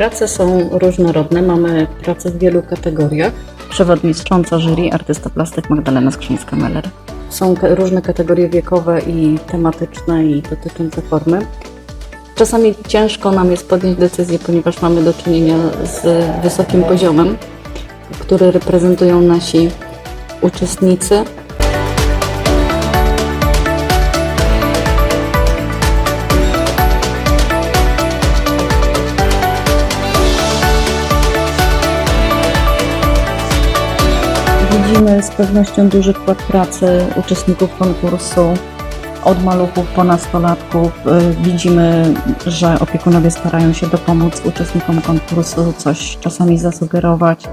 Prace są różnorodne, mamy prace w wielu kategoriach. Przewodnicząca jury, artysta plastyk Magdalena Skrzyńska-Meller. Są różne kategorie wiekowe i tematyczne i dotyczące formy. Czasami ciężko nam jest podjąć decyzję, ponieważ mamy do czynienia z wysokim poziomem, który reprezentują nasi uczestnicy. Widzimy z pewnością duży wkład pracy uczestników konkursu, od maluchów po nastolatków. Y, Widzimy, że opiekunowie starają się dopomóc uczestnikom konkursu, coś czasami zasugerować.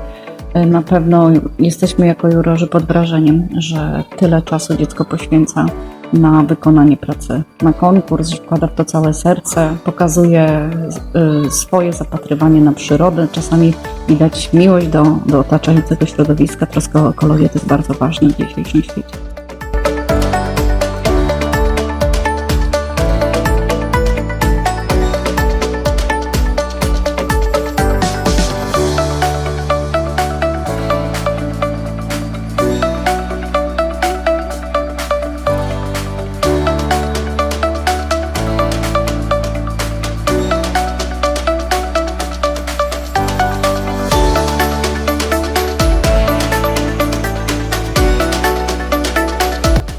Y, Na pewno jesteśmy jako jurorzy pod wrażeniem, że tyle czasu dziecko poświęca na wykonanie pracy na konkurs, wkłada w to całe serce, pokazuje y, swoje zapatrywanie na przyrodę. Czasami widać miłość do, do otaczającego środowiska, troska o ekologię to jest bardzo ważne w dzisiejszym świecie.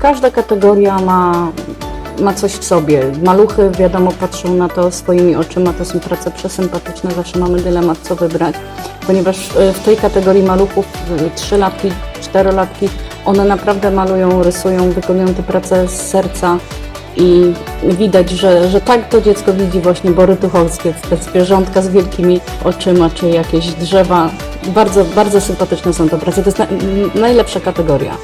Każda kategoria ma, ma coś w sobie. Maluchy, wiadomo, patrzą na to swoimi oczyma, to są prace przesympatyczne, zawsze mamy dylemat, co wybrać, ponieważ e, w tej kategorii maluchów e, trzylatki, czterolatki, one naprawdę malują, rysują, wykonują te prace z serca i widać, że, że tak to dziecko widzi właśnie bory tucholskie, te zwierzątka z wielkimi oczyma, czy jakieś drzewa. Bardzo, bardzo sympatyczne są te prace. To jest na, najlepsza kategoria.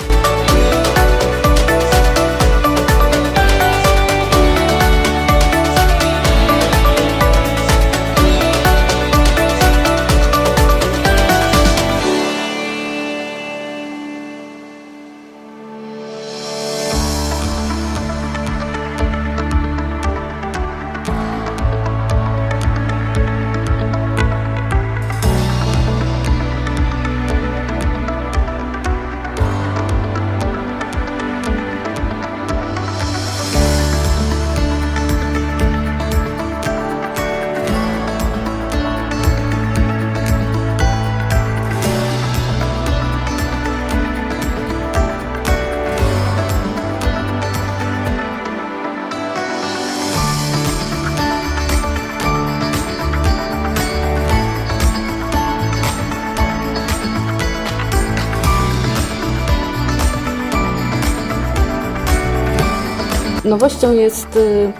Nowością jest y,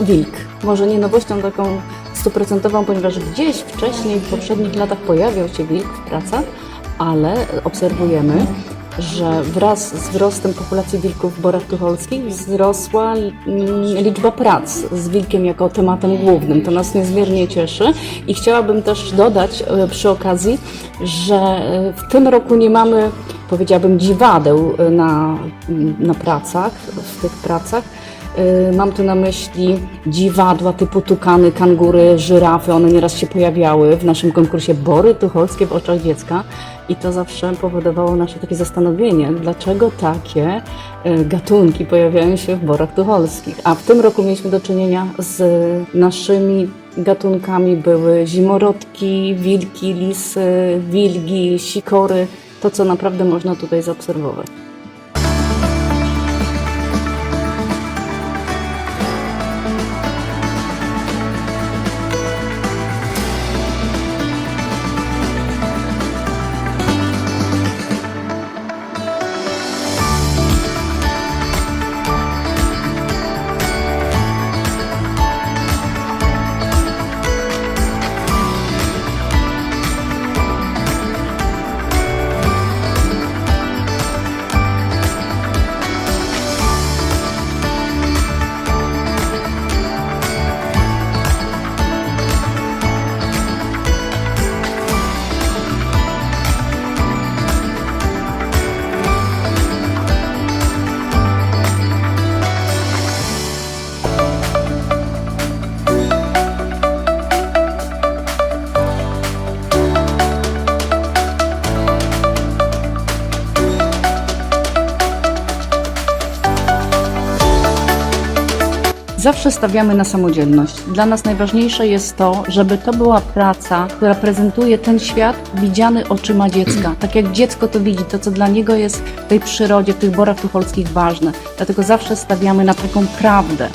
wilk. Może nie nowością taką stuprocentową, ponieważ gdzieś wcześniej, w poprzednich latach pojawiał się wilk w pracach, ale obserwujemy, że wraz z wzrostem populacji wilków w Borach Tucholskich wzrosła mm, liczba prac z wilkiem jako tematem głównym. To nas niezmiernie cieszy i chciałabym też dodać e, przy okazji, że e, w tym roku nie mamy, powiedziałabym, dziwadeł na, na pracach, w tych pracach. Y, Mam tu na myśli dziwadła typu tukany, kangury, żyrafy. One nieraz się pojawiały w naszym konkursie Bory Tucholskie w oczach dziecka i to zawsze powodowało nasze takie zastanowienie, dlaczego takie y, gatunki pojawiają się w Borach Tucholskich. A w tym roku mieliśmy do czynienia z naszymi gatunkami. Były zimorodki, wilki, lisy, wilgi, sikory. To, co naprawdę można tutaj zaobserwować. Zawsze stawiamy na samodzielność. Dla nas najważniejsze jest to, żeby to była praca, która prezentuje ten świat widziany oczyma dziecka. Tak jak dziecko to widzi, to co dla niego jest w tej przyrodzie, w tych borach tucholskich ważne. Dlatego zawsze stawiamy na taką prawdę.